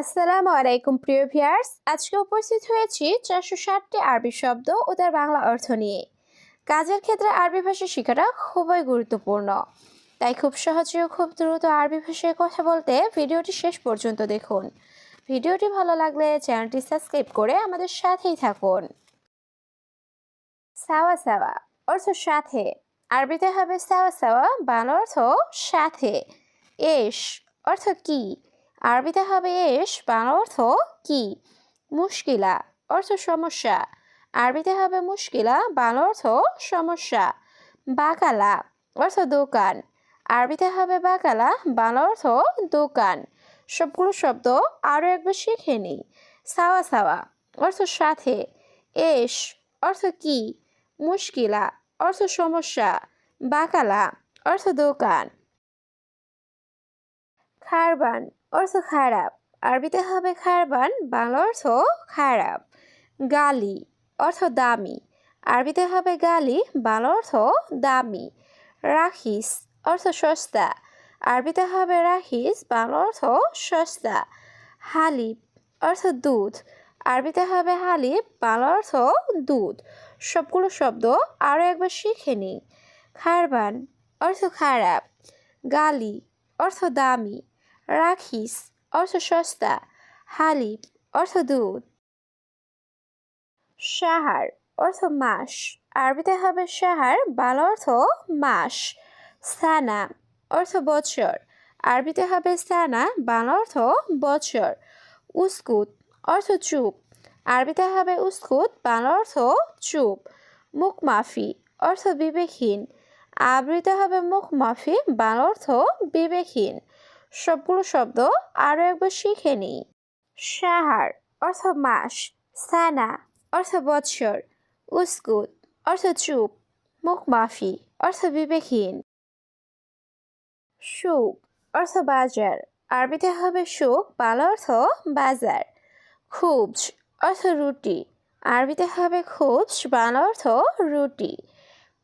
আসসালামু আলাইকুম, প্রিয় ভিয়ার্স আজকে উপস্থিত হয়েছি চারশো ষাটটি আরবি শব্দ ও তার বাংলা অর্থ নিয়ে। কাজের ক্ষেত্রে আরবি ভাষা শেখাটা খুবই গুরুত্বপূর্ণ। তাই খুব সহজে ও খুব দ্রুত আরবি ভাষায় কথা বলতে ভিডিওটি শেষ পর্যন্ত দেখুন। ভিডিওটি ভালো লাগলে চ্যানেলটি সাবস্ক্রাইব করে আমাদের সাথেই থাকুন। সাওয়া সাওয়া অর্থ সাথে। আরবিতে হবে সাওয়া সাওয়া, বাংলা অর্থ সাথে। এস অর্থ কি? আরবিতে হবে এস, বাংলা অর্থ কি? মুশকিলা, অর্থ সমস্যা। আরবিতে হবে মুশকিলা, বাংলা অর্থ সমস্যা। বাকালা, অর্থ দোকান। আরবিতে হবে বাকালা, বাংলা অর্থ দোকান। সবগুলো শব্দ আরও একবার শিখে নিই। সাওয়া সাওয়া, অর্থ সাথে। এস, অর্থ কি? মুশকিলা, অর্থ সমস্যা। বাকালা, অর্থ দোকান। খারবান অর্থ খারাপ। আরবিতে হবে খারবান, বাংলা অর্থ খারাপ। গালি, অর্থ দামি। আরবিতে হবে গালি, বাংলা অর্থ দামি। রাখিস, অর্থ সস্তা। আরবিতে হবে রাখিস, বাংলা অর্থ সস্তা। হালিব অর্থ দুধ। আরবিতে হবে হালিব বাংলা অর্থ দুধ। সবগুলো শব্দ আরও একবার শিখে নিই খারবান, অর্থ খারাপ। গালি, অর্থ দামি। রাখিস অর্থ সস্তা হালিব অর্থ দুধ সাহার অর্থ মাস আরবিতে হবে সাহার বাংলা অর্থ মাস সানা অর্থ বছর আরবিতে হবে সানা বাংলা অর্থ বছর উস্কুত অর্থ চুপ আরবিতে হবে উস্কুত বাংলা অর্থ চুপ মুখ মাফি অর্থ বিবেকহীন আবৃতে হবে মুখ মাফি বাংলা অর্থ বিবেকহীন সবগুলো শব্দ আরও একবার শিখে নিই। সাহার অর্থ মাস, সানা অর্থ বৎসর, উস্কুত অর্থ চুপ মুখ মাফি অর্থ বিবেকহীন। সুখ অর্থ বাজার, আরবিতে হবে সুখ বাংলা অর্থ বাজার। খুবজ অর্থ রুটি, আরবিতে হবে খুবজ বাংলা অর্থ রুটি।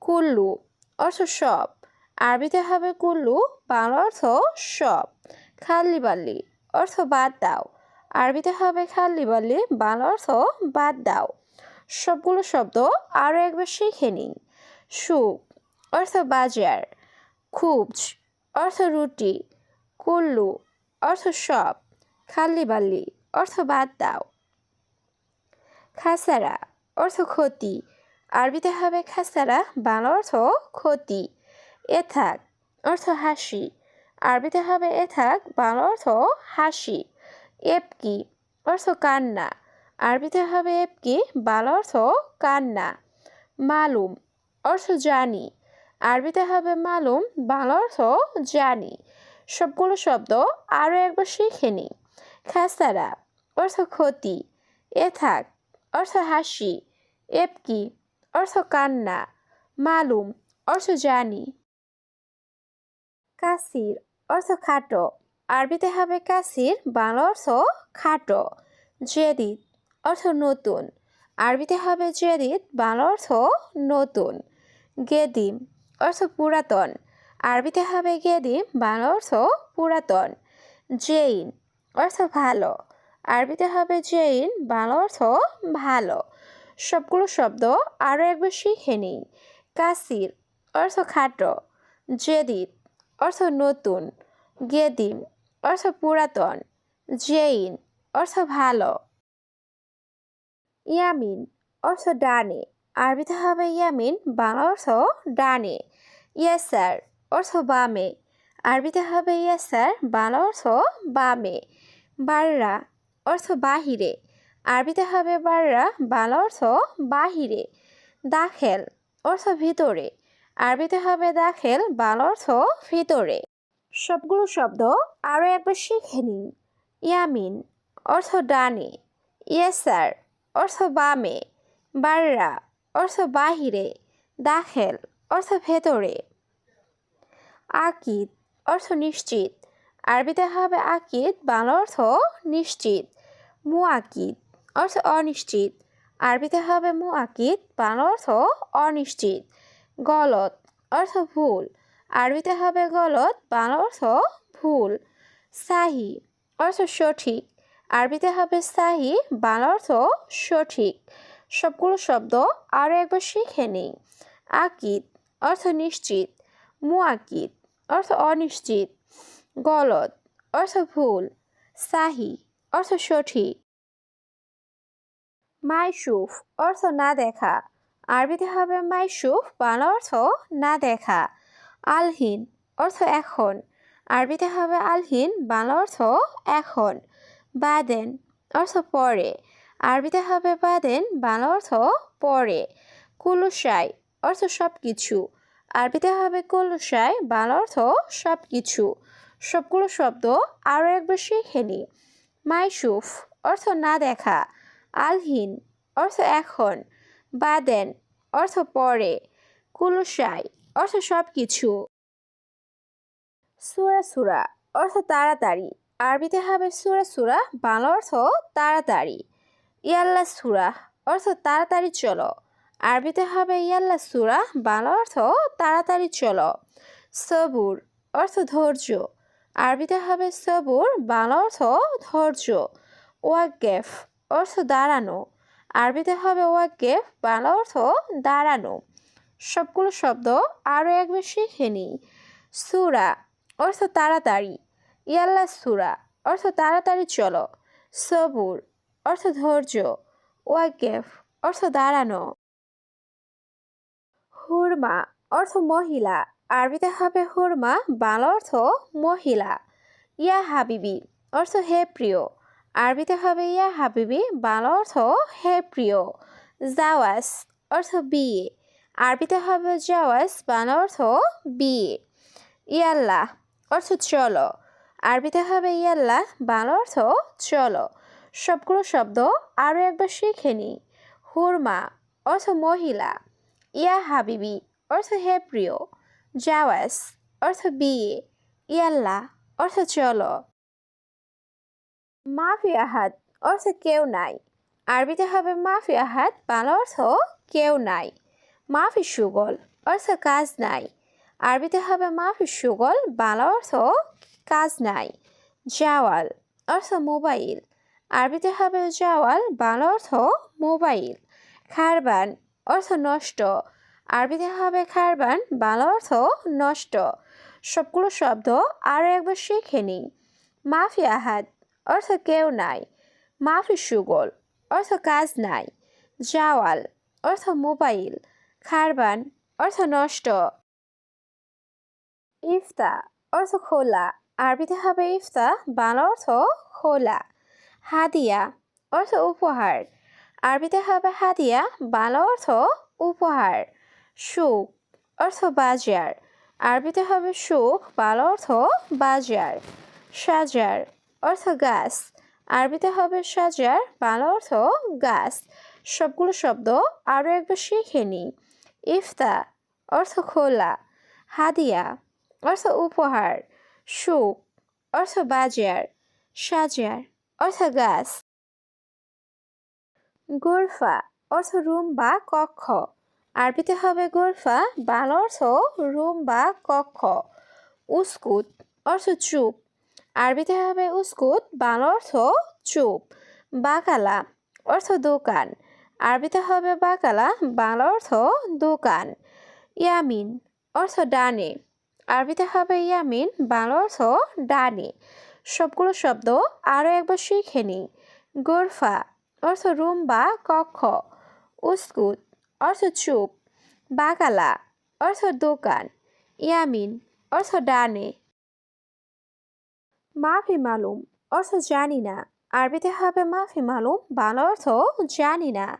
কুল্লু অর্থ সব আরবিতে হবে কুল্লু, বাংলা অর্থ সব। খাল্লি বাল্লি, অর্থ বাদ দাও। আরবিতে হবে খাল্লি বাল্লি, বাংলা অর্থ বাদ দাও। সবগুলো শব্দ আরও একবার শিখে নিই। সুখ অর্থ বাজার। খুবজ, অর্থ রুটি। কুল্লু, অর্থ সব। খাল্লি বাল্লি, অর্থ বাদ দাও। খাসারা, অর্থ ক্ষতি। আরবিতে হবে খাসারা, বাংলা অর্থ ক্ষতি। এথাক অর্থ হাসি। আরবিতে হবে এথাক বাংলা অর্থ হাসি। এপকি অর্থ কান্না। আরবিতে হবে এপকি বাংলা অর্থ কান্না। মালুম, অর্থ জানি। আরবিতে হবে মালুম, বাংলা অর্থ জানি। সবগুলো শব্দ আরও একবার শিখে নিই। খাসারা, অর্থ ক্ষতি। এথাক অর্থ হাসি। এপকি অর্থ কান্না। মালুম, অর্থ জানি। কাসির অর্থ খাটো। আরবিতে হবে কাসির, বাংলা অর্থ খাটো। জেদিদ অর্থ নতুন। আরবিতে হবে জেদিদ, বাংলা অর্থ নতুন। গেদিম অর্থ পুরাতন। আরবিতে হবে গেদিম, বাংলা অর্থ পুরাতন। জেইন অর্থ ভালো। আরবিতে হবে জেইন, বাংলা অর্থ ভালো। সবগুলো শব্দ আরও একবার শিখে নিই। কাসির অর্থ খাটো। জেদিদ অর্থ নতুন, গেদিম, অর্থ পুরাতন, জেইন, অর্থ ভালো। ইয়ামিন, অর্থ ডানে, আরবিতে হবে ইয়ামিন, বাংলা অর্থ ডানে। ইয়াসার, অর্থ বামে, আরবিতে হবে ইয়াসার, বাংলা অর্থ বামে। বাররা, অর্থ বাহিরে, আরবিতে হবে বাররা, বাংলা অর্থ বাহিরে। দাখেল, অর্থ ভিতরে আরবিতে হবে দাখেল বাংলা অর্থ ভিতরে। সবগুলো শব্দ আরও একবার শিখে নিন। ইয়ামিন, অর্থ ডানে। ইয়েসার, অর্থ বামে। বাররা, অর্থ বাহিরে। দাখেল, অর্থ ভেতরে। আকিদ, অর্থ নিশ্চিত। আরবিতে হবে আকিদ, বাংলা অর্থ নিশ্চিত। মুআকিদ, অর্থ অনিশ্চিত। আরবিতে হবে মুআকিদ, বাংলা অর্থ অনিশ্চিত। গলত, অর্থ ভুল। আরবিতে হবে গলত, বাংলা অর্থ ভুল। সাহি, অর্থ সঠিক। আরবিতে হবে সাহি, বাংলা অর্থ সঠিক। সবগুলো শব্দ আরও একবার শিখে নিই। আকিদ, অর্থ নিশ্চিত। মুআকিদ, অর্থ অনিশ্চিত। গলত, অর্থ ভুল। সাহি, অর্থ সঠিক। মাইসুফ অর্থ না দেখা। আরবিতে হবে মাইসুফ বাংলা অর্থ না দেখা। আলহীন অর্থ এখন। আরবিতে হবে আলহীন, বাংলা অর্থ এখন। বাদেন অর্থ পরে। আরবিতে হবে বাদেন, বাংলা অর্থ পরে। কুলুসাই অর্থ সব কিছু আরবিতে হবে কুলুসাই, বাংলা অর্থ সব কিছু সবগুলো শব্দ আরও একবার শিখে নি। মাইসুফ অর্থ না দেখা। আলহীন অর্থ এখন। বাদেন, অর্থ পরে কুলুসাই অর্থ সব কিছু সুরা সুরা, অর্থ তাড়াতাড়ি। আরবিতে হবে সুরা সুরা, বাংলা অর্থ তাড়াতাড়ি। ইয়াল্লা সুরা, অর্থ তাড়াতাড়ি চলো। আরবিতে হবে ইয়াল্লা সুরা, বাংলা অর্থ তাড়াতাড়ি চলো। সবুর, অর্থ ধৈর্য। আরবিতে হবে সবুর, বাংলা অর্থ ধৈর্য। ওয়াকেফ অর্থ দাঁড়ানো। আরবিতে হবে ওয়াকেফ বাংলা অর্থ দাঁড়ানো। সবগুলো শব্দ আরও একবার শিখে নিই সুরা, অর্থ তাড়াতাড়ি। ইয়াল্লা সুরা, অর্থ তাড়াতাড়ি চলো। সবুর, অর্থ ধৈর্য। ওয়াকেফ অর্থ দাঁড়ানো। হুরমা, অর্থ মহিলা। আরবিতে হবে হুরমা, বাংলা অর্থ মহিলা। ইয়া হাবিবি, অর্থ হে প্রিয়। আরবিতে হবে ইয়া হাবিবি, বাংলা অর্থ হে প্রিয়, জাওয়াস অর্থ বিয়ে। আরবিতে হবে জাওয়াস, বাংলা অর্থ বিয়ে। ইয়াল্লাহ অর্থ চলো। আরবিতে হবে ইয়াল্লাহ বাংলা অর্থ চলো। সবগুলো শব্দ আরও একবার শিখে নিই। হুরমা অর্থ মহিলা। ইয়া হাবিবি অর্থ হে প্রিয়। জাওয়াস অর্থ বিয়ে। ইয়াল্লাহ অর্থ চলো। মাফি আহাদ অর্থ কেউ নাই। আরবিতে হবে মাফি আহাদ, বাংলা অর্থ কেউ নাই। মাফি সুগল অর্থ কাজ নাই। আরবিতে হবে মাফি সুগল, বাংলা অর্থ কাজ নাই। জাওয়াল অর্থ মোবাইল। আরবিতে হবে জাওয়াল, বাংলা অর্থ মোবাইল। খারবান অর্থ নষ্ট। আরবিতে হবে খারবান, বাংলা অর্থ নষ্ট। সবগুলো শব্দ আরও একবার শিখে নিই। মাফি আহাদ অর্থ কেউ নাই। মাফি সুগল অর্থ কাজ নাই। জাওয়াল অর্থ মোবাইল। খারবান অর্থ নষ্ট। ইফতা অর্থ খোলা। আরবিতে হবে ইফতা, বাংলা অর্থ খোলা। হাদিয়া অর্থ উপহার। আরবিতে হবে হাদিয়া, বাংলা অর্থ উপহার। সুখ, অর্থ বাজার। আরবিতে হবে সুখ, বাংলা অর্থ বাজার। সাজার অর্থ গাছ। আরবিতে হবে সাজার, বাংলা অর্থ গাছ। সবগুলো শব্দ আরও একবার শিখে নিই। ইফতা, অর্থ খোলা। হাদিয়া, অর্থ উপহার। সুখ, অর্থ বাজার। সাজার, অর্থ গাছ। গোরফা, অর্থ রুম বা কক্ষ। আরবিতে হবে গোরফা, বাংলা অর্থ রুম বা কক্ষ। উস্কুত, অর্থ চুপ। আরবিতে হবে উস্কুত, বাংলা অর্থ চুপ, বাকালা অর্থ দোকান। আরবিতে হবে বাকালা, বাংলা অর্থ দোকান। ইয়ামিন অর্থ ডানে। আরবিতে হবে ইয়ামিন, বাংলা অর্থ ডানে। সবগুলো শব্দ আরও একবার শিখে নিই। গোরফা অর্থ রুম বা কক্ষ। উস্কুত অর্থ চুপ, বাকালা অর্থ দোকান। ইয়ামিন অর্থ ডানে। মাফি মালুম, অর্থ জানি না। আরবিতে হবে মাফি মালুম, বাংলা অর্থ জানি না।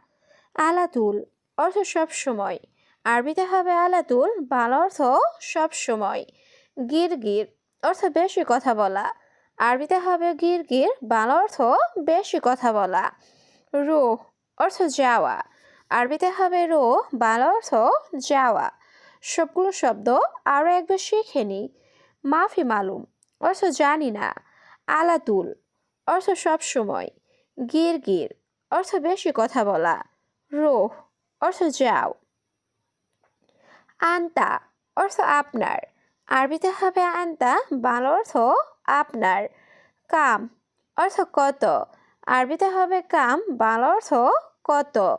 আলাতুল, অর্থ সব সময়। আরবিতে হবে আলাতুল, বাংলা অর্থ সব সময়। গির গির অর্থ বেশি কথা বলা। আরবিতে হবে গির গির বাংলা অর্থ বেশি কথা বলা। রো অর্থ যাওয়া। আরবিতে হবে রো বাংলা অর্থ যাওয়া। সবগুলো শব্দ আরও একবার শিখে নিই। মাফি মালুম অর্থ জানি না। আলাতুল, অর্থ সব সময়। গির গির, অর্থ বেশি কথা বলা। রোহ, অর্থ যাও। আন্তা, অর্থ আপনার। আরবিতে হবে আন্তা, বাংলা অর্থ আপনার। কাম, অর্থ কত। আরবিতে হবে কাম, বাংলা অর্থ কত।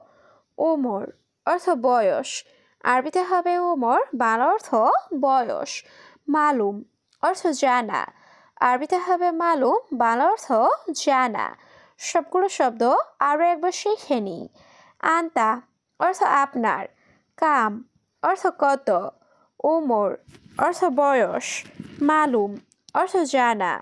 উমর অর্থ বয়স। আরবিতে হবে ওমর, বাংলা অর্থ বয়স। মালুম অর্থ জানা। আরবিতে হবে মালুম বাংলা অর্থ জানা। সবগুলো শব্দ আরও একবার শিখে নিই। আন্তা, অর্থ আপনার। কাম, অর্থ কত। উমর, অর্থ বয়স। মালুম, অর্থ জানা।